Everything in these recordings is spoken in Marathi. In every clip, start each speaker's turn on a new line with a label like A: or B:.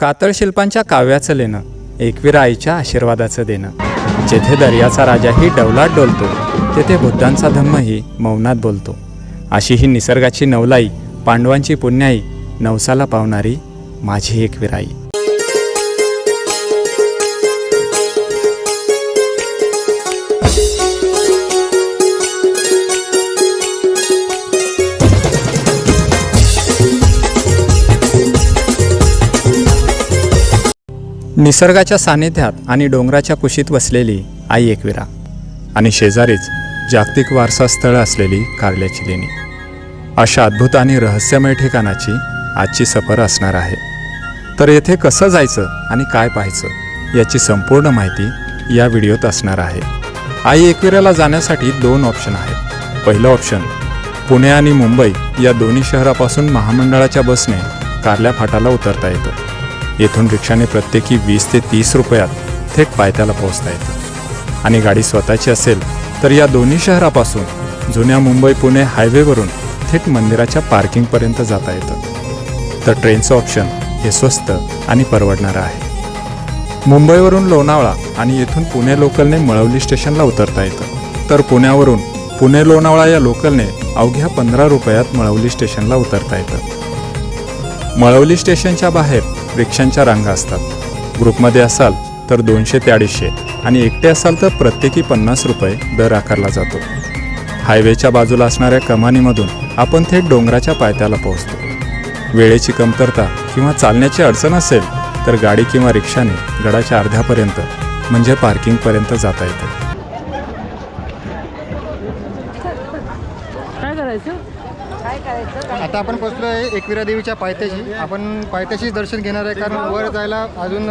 A: कातळ शिल्पांच्या काव्याचं लेणं एकवीर आईच्या आशीर्वादाचं देणं. जेथे दर्याचा राजाही डौलात डोलतो तेथे बुद्धांचा धम्मही मौनात बोलतो. अशी ही निसर्गाची नवलाई पांडवांची पुण्याई नवसाला पावणारी माझी एकवीर आई. निसर्गाच्या सानिध्यात आणि डोंगराच्या कुशीत वसलेली आई एकविरा आणि शेजारीच जागतिक वारसा स्थळ असलेली कारल्याची लेणी अशा अद्भुत आणि रहस्यमय ठिकाणाची आजची सफर असणार आहे. तर येथे कसं जायचं आणि काय पाहायचं याची संपूर्ण माहिती या व्हिडिओत असणार आहे. आई एकविराला जाण्यासाठी दोन ऑप्शन आहेत. पहिलं ऑप्शन पुणे आणि मुंबई या दोन्ही शहरापासून महामंडळाच्या बसने कारल्या फाटाला उतरता येतं. येथून रिक्षाने प्रत्येकी वीस ते तीस रुपयात थेट पायथ्याला पोहोचता येते. आणि गाडी स्वतःची असेल तर या दोन्ही शहरापासून जुन्या मुंबई पुणे हायवेवरून थेट मंदिराच्या पार्किंगपर्यंत जाता येतं. तर ट्रेनचं ऑप्शन हे स्वस्त आणि परवडणारं आहे. मुंबईवरून लोणावळा आणि येथून पुणे लोकलने मळवली स्टेशनला उतरता येतं. तर पुण्यावरून पुणे लोणावळा या लोकलने अवघ्या पंधरा रुपयात मळवली स्टेशनला उतरता येतं. मळवली स्टेशनच्या बाहेर रिक्षांच्या रांगा असतात. ग्रुपमध्ये असाल तर दोनशे ते अडीचशे आणि एकटे असाल तर प्रत्येकी पन्नास रुपये दर आकारला जातो. हायवेच्या बाजूला असणाऱ्या कमानीमधून आपण थेट डोंगराच्या पायथ्याला पोहोचतो. वेळेची कमतरता किंवा चालण्याची अडचण असेल तर गाडी किंवा रिक्षाने गडाच्या अर्ध्यापर्यंत म्हणजे पार्किंगपर्यंत जाता येतं
B: काय करायचं
C: आता आपण पोचलो आहे एकविरा देवीच्या पायथ्याशी. आपण पायथ्याशीच दर्शन घेणार आहे कारण वर जायला अजून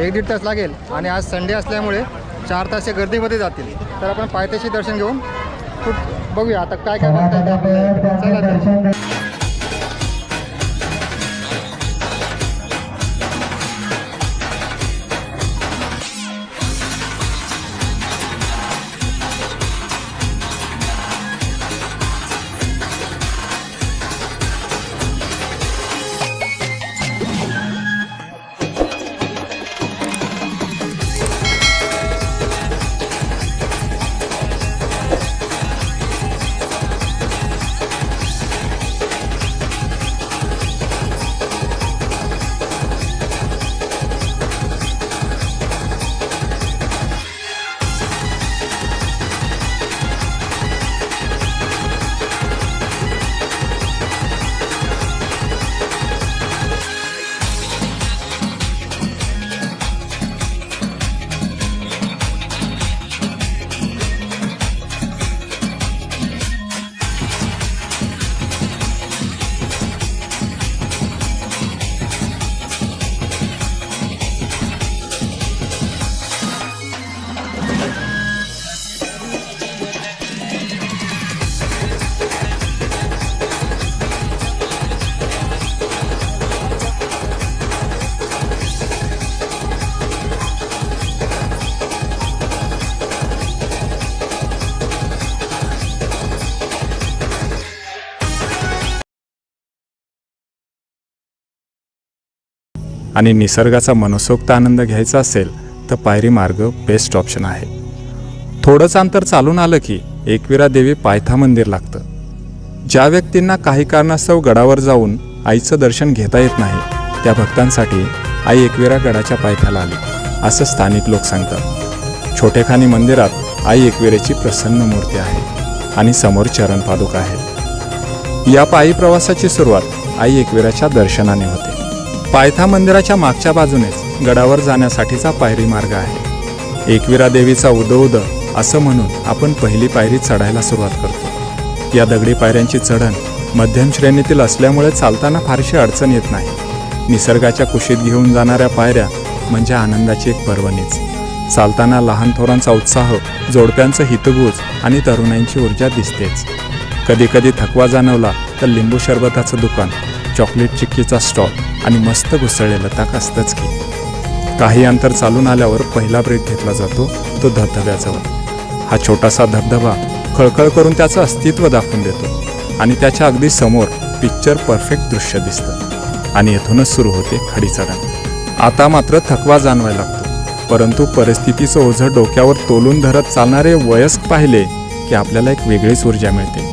C: एक दीड तास लागेल आणि आज संडे असल्यामुळे चार तास या गर्दीमध्ये जातील. तर आपण पायथ्याशी दर्शन घेऊन खूप बघूया. आता काय काय बघता चला
A: आणि निसर्गाचा मनसोक्त आनंद घ्यायचा असेल तर पायरी मार्ग बेस्ट ऑप्शन आहे. थोडंच अंतर चालून आलं की एकविरा देवी पायथा मंदिर लागतं. ज्या व्यक्तींना काही कारणास्तव गडावर जाऊन आईचं दर्शन घेता येत नाही त्या भक्तांसाठी आई एकविरा गडाच्या पायथ्याला आली असं स्थानिक लोक सांगतात. छोटेखानी मंदिरात आई एकविरेची प्रसन्न मूर्ती आहे आणि समोर चरण पादुका आहेत. या पायी प्रवासाची सुरुवात आई एकविराच्या दर्शनाने होते. पायथा मंदिराच्या मागच्या बाजूनेच गडावर जाण्यासाठीचा पायरी मार्ग आहे. एकविरा देवीचा उदो उद असं म्हणून आपण पहिली पायरी चढायला सुरुवात करतो. या दगडी पायऱ्यांची चढण मध्यम श्रेणीतील असल्यामुळे चालताना फारशी अडचण येत नाही. निसर्गाच्या कुशीत घेऊन जाणाऱ्या पायऱ्या म्हणजे आनंदाची एक पर्वणीच. चालताना लहान थोरांचा उत्साह जोडप्यांचं हितगुज आणि तरुणांची ऊर्जा दिसतेच. कधी कधी थकवा जाणवला तर लिंबू सरबताचं दुकान चॉकलेट चिक्कीचा स्टॉल आणि मस्त घुसळलेलं ताक असतंच की. काही अंतर चालून आल्यावर पहिला ब्रेक घेतला जातो तो धबधब्याजवळ. हा छोटासा धबधबा खळखळ करून त्याचं अस्तित्व दाखवून देतो आणि त्याच्या अगदी समोर पिक्चर परफेक्ट दृश्य दिसतं. आणि येथूनच सुरू होते खडी चढण आता मात्र थकवा जाणवायला लागतो. परंतु परिस्थितीचं ओझं डोक्यावर तोलून धरत चालणारे वयस्क पाहिले की आपल्याला एक वेगळीच ऊर्जा मिळते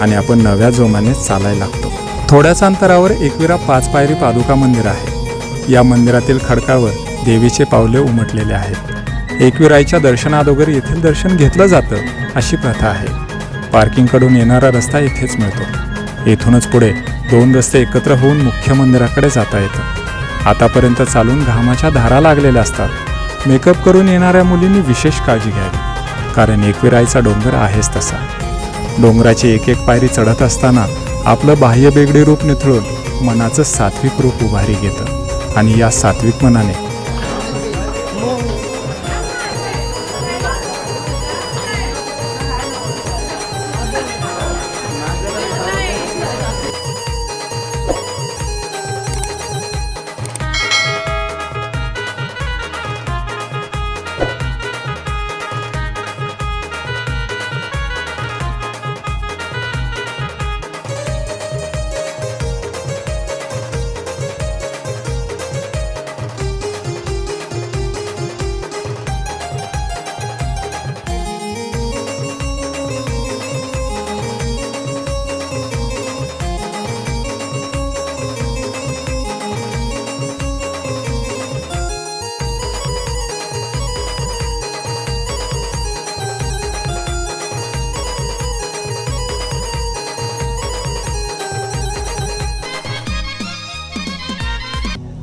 A: आणि आपण नव्या जोमाने चालायला लागतो. थोड्याच अंतरावर एकविरा पाच पायरी पादुका मंदिर आहे. या मंदिरातील खडकावर देवीचे पावले उमटलेले आहेत. एकविराईच्या दर्शनादोगर येथील दर्शन घेतलं जातं अशी प्रथा आहे. पार्किंगकडून येणारा रस्ता इथेच मिळतो. येथूनच पुढे दोन रस्ते एकत्र होऊन मुख्य मंदिराकडे जाता येतं. आतापर्यंत चालून घामाच्या धारा लागलेल्या असतात. मेकअप करून येणाऱ्या मुलींनी विशेष काळजी घ्यावी. कारण एकविराईचा डोंगर आहेच तसा. डोंगराची एक एक पायरी चढत असताना आपलं बाह्य बेगडे रूप निथळून मनाचं सात्विक रूप उभारी घेतं. आणि या सात्विक मनाने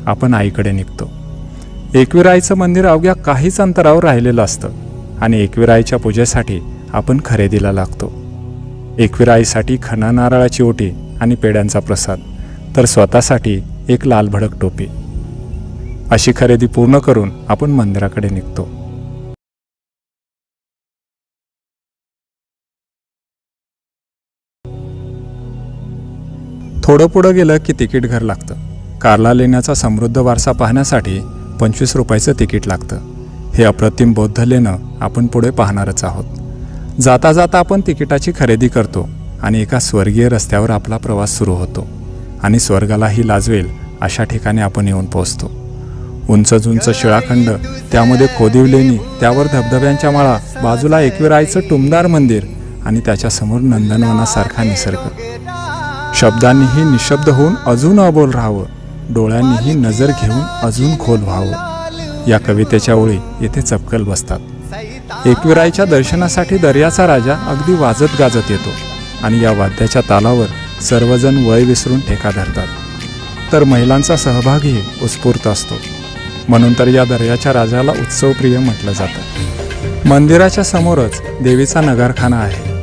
A: आपण आईकडे निघतो. एकविरायचं मंदिर अवघ्या काहीच अंतरावर राहिलेलं असतं आणि एकविरायच्या पूजेसाठी आपण खरेदीला लागतो. एकविराईसाठी खना नारळाची ओटी आणि पेड्यांचा प्रसाद तर स्वतःसाठी एक लाल भडक टोपी. अशी खरेदी पूर्ण करून आपण मंदिराकडे निघतो. थोडं पुढं गेलं की तिकीट घर लागतं. कार्ला लेण्याचा समृद्ध वारसा पाहण्यासाठी पंचवीस रुपयाचं तिकीट लागतं. हे अप्रतिम बौद्ध लेणं आपण पुढे पाहणारच आहोत. जाता जाता आपण तिकिटाची खरेदी करतो आणि एका स्वर्गीय रस्त्यावर आपला प्रवास सुरू होतो आणि स्वर्गालाही लाजवेल अशा ठिकाणी आपण येऊन पोहोचतो. उंच उंच शिळाखंड त्यामध्ये खोदीव लेणी त्यावर धबधब्यांच्या माळा बाजूला एकविरायचं टुमदार मंदिर आणि त्याच्यासमोर नंदनवनासारखा निसर्ग. शब्दांनीही निशब्द होऊन अजून अबोल राहावं. डोळ्यांनीही नजर घेऊन अजून खोल व्हावं. या कवितेच्या ओळी येथे चपकल बसतात. एकविराईच्या दर्शनासाठी दर्याचा राजा अगदी वाजत गाजत येतो आणि या वाद्याच्या तालावर सर्वजण वय विसरून ठेका धरतात. तर महिलांचा सहभागही उत्स्फूर्त असतो. म्हणून तर या दर्याच्या राजाला उत्सवप्रिय म्हटलं जातं. मंदिराच्या समोरच देवीचा नगारखाना आहे.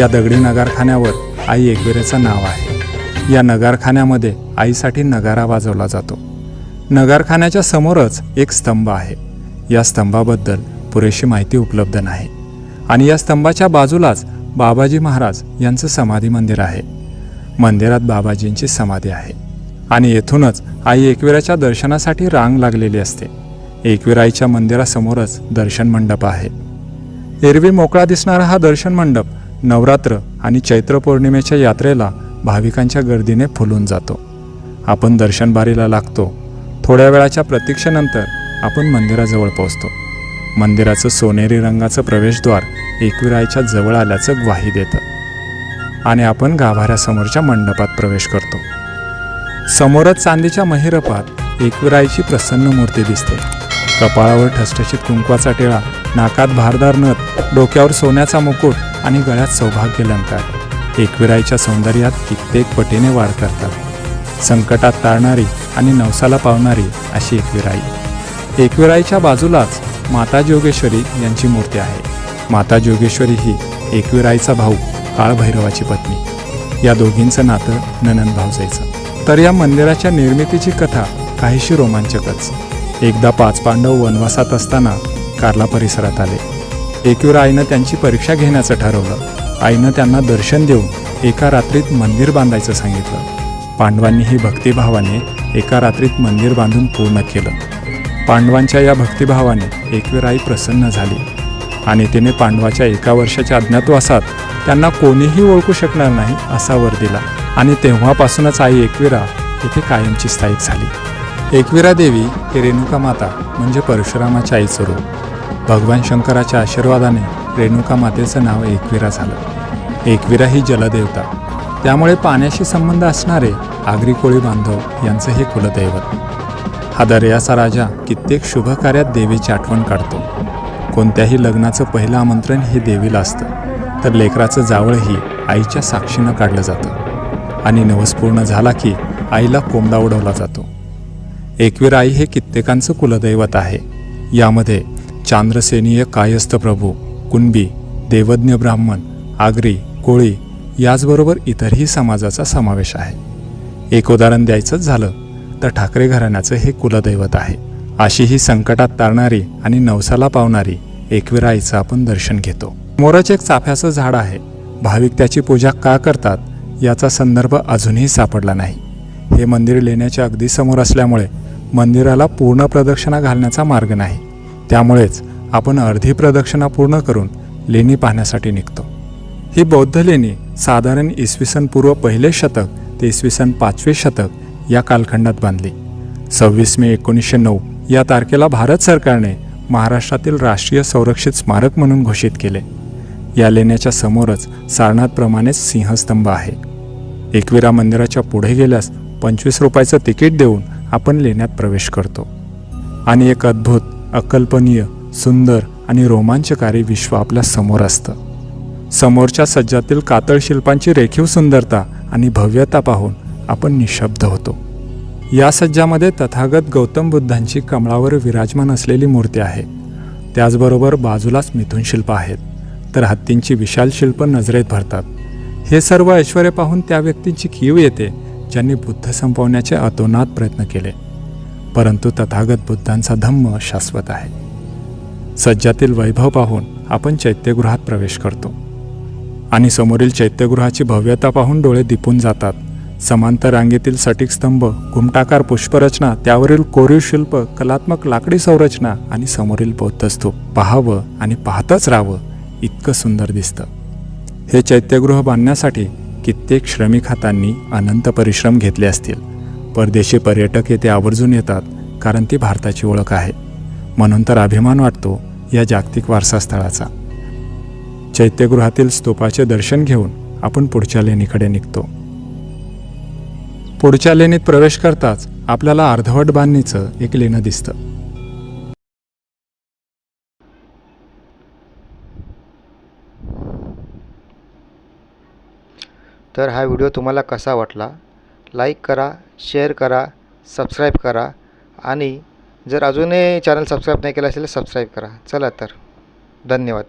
A: या दगडी नगारखान्यावर आई एकविरेचं नाव आहे. या नगारखान्यामध्ये आईसाठी नगारा वाजवला जातो. नगारखान्याच्या समोरच एक स्तंभ आहे. या स्तंभाबद्दल पुरेशी माहिती उपलब्ध नाही. आणि या स्तंभाच्या बाजूलाच बाबाजी महाराज यांचं समाधी मंदिर आहे. मंदिरात बाबाजींची समाधी आहे. आणि येथूनच आई एकविराच्या दर्शनासाठी रांग लागलेली असते. एकविराईच्या मंदिरासमोरच दर्शन मंडप आहे. एरवी मोकळा दिसणारा हा दर्शन मंडप नवरात्र आणि चैत्र पौर्णिमेच्या यात्रेला भाविकांच्या गर्दीने फुलून जातो. आपण दर्शनबारीला लागतो. थोड्या वेळाच्या प्रतीक्षेनंतर आपण मंदिराजवळ पोहोचतो. मंदिराचं सोनेरी रंगाचं प्रवेशद्वार एकविरायच्या जवळ आल्याचं ग्वाही देतं. आणि आपण गाभाऱ्यासमोरच्या मंडपात प्रवेश करतो. समोरच चांदीच्या महिरपात एकविरायची प्रसन्न मूर्ती दिसते. कपाळावर ठसठशीत कुंकवाचा टिळा नाकात भारदार नथ डोक्यावर सोन्याचा मुकुट आणि गळ्यात सौभाग्य अलंकार एकविराईच्या सौंदर्यात कित्येक पटीने वाढ करतात. संकटात ताळणारी आणि नवसाला पावणारी अशी एकविराई. एकविराईच्या बाजूलाच माता जोगेश्वरी यांची मूर्ती आहे. माता जोगेश्वरी ही एकविराईचा भाऊ काळभैरवाची पत्नी. या दोघींचं नातं ननंद भाऊजाईचं. तर या मंदिराच्या निर्मितीची कथा काहीशी रोमांचकच. एकदा पाच पांडव वनवासात असताना कार्ला परिसरात आले. एकविराईनं त्यांची परीक्षा घेण्याचं ठरवलं. आईनं त्यांना दर्शन देऊन एका रात्रीत मंदिर बांधायचं सांगितलं. पांडवांनीही भक्तिभावाने एका रात्रीत मंदिर बांधून पूर्ण केलं. पांडवांच्या या भक्तिभावाने एकविराई प्रसन्न झाली. आणि तिने पांडवाच्या एका वर्षाच्या अज्ञातवासात त्यांना कोणीही ओळखू शकणार नाही असा वर दिला. आणि तेव्हापासूनच आई एकविरा इथे कायमची स्थायिक झाली. एकविरा देवी हे रेणुका माता म्हणजे परशुरामाच्या आईचं रूप. भगवान शंकराच्या आशीर्वादाने रेणुका मातेचं नाव एकविरा झालं. एकविरा ही जलदेवता. त्यामुळे पाण्याशी संबंध असणारे आगरी कोळी बांधव यांचं हे कुलदैवत. हा दर्याचा राजा कित्येक शुभ कार्यात देवीची आठवण काढतो. कोणत्याही लग्नाचं पहिलं आमंत्रण हे देवीला असतं. तर लेकराचं जावळही आईच्या साक्षीनं काढलं जातं. आणि नवस पूर्ण झाला की आईला कोंबडा उडवला जातो. एकवीर आई हे कित्येकांचं कुलदैवत आहे. यामध्ये चांद्रसेनीय कायस्थ प्रभू कुणबी देवज्ञ ब्राह्मण आगरी कोळी याचबरोबर इतरही समाजाचा समावेश आहे. एक उदाहरण द्यायचंच झालं तर ठाकरे घराण्याचं हे कुलदैवत आहे. अशी ही संकटात तारणारी आणि नवसाला पावणारी एकवीर आईचं आपण दर्शन घेतो. मोरच एक चाफ्याचं झाड आहे. भाविक त्याची पूजा का करतात याचा संदर्भ अजूनही सापडला नाही. हे मंदिर लेण्याच्या अगदी समोर असल्यामुळे मंदिराला पूर्ण प्रदक्षिणा घालण्याचा मार्ग नाही. त्यामुळेच आपण अर्धी प्रदक्षिणा पूर्ण करून लेणी पाहण्यासाठी निघतो. ही बौद्ध लेणी साधारण इसवी सन पूर्व पहिले शतक ते इसवी सन पाचवे शतक या कालखंडात बांधली. सव्वीस मे एकोणीसशे नऊ या तारखेला भारत सरकारने महाराष्ट्रातील राष्ट्रीय संरक्षित स्मारक म्हणून घोषित केले. या लेण्याच्या समोरच सारनाथप्रमाणेच सिंहस्तंभ आहे. एकविरा मंदिराच्या पुढे गेल्यास पंचवीस रुपयाचं तिकीट देऊन आपण लेण्यात प्रवेश करतो. आणि एक अद्भुत अकल्पनीय सुंदर आणि रोमांचकारी विश्व आपल्यासमोर असतं. समोरच्या सज्जातील कातळ शिल्पांची रेखीव सुंदरता आणि भव्यता पाहून आपण निशब्द होतो. या सज्जामध्ये तथागत गौतम बुद्धांची कमळावर विराजमान असलेली मूर्ती आहे. त्याचबरोबर बाजूलाच मिथुन शिल्प आहेत तर हत्तींची विशाल शिल्प नजरेत भरतात. हे सर्व ऐश्वर पाहून त्या व्यक्तींची कीव येते ज्यांनी बुद्ध संपवण्याचे अतोनात प्रयत्न केले. परंतु तथागत बुद्धांचा धम्म शाश्वत आहे. सज्जातील वैभव पाहून आपण चैत्यगृहात प्रवेश करतो. आणि समोरील चैत्यगृहाची भव्यता पाहून डोळे दिपून जातात. समांतर रांगेतील सटीक स्तंभ घुमटाकार पुष्परचना त्यावरील कोरीव शिल्प कलात्मक लाकडी संरचना आणि समोरील बौद्धस्तूप पाहावं आणि पाहतच राहावं इतकं सुंदर दिसतं. हे चैत्यगृह बांधण्यासाठी कित्येक श्रमिक हातांनी अनंत परिश्रम घेतले असतील. परदेशी पर्यटक येथे आवर्जून येतात कारण ती भारताची ओळख आहे. म्हणून तर अभिमान वाटतो या जागतिक वारसा स्थळाचा चैत्यगृहातील स्तूपाचे दर्शन घेऊन आपण पुढच्या लेणीकडे निघतो. पुढच्या लेणीत प्रवेश करताच आपल्याला अर्धवट बांधणीचं एक लेणं दिसतं.
C: तर हा व्हिडिओ तुम्हाला कसा वाटला? लाईक करा शेअर करा सबस्क्राईब करा आणि जर अजूनही चॅनल सबस्क्राईब नाही केलं असेल तर सबस्क्राईब करा. चला तर. धन्यवाद.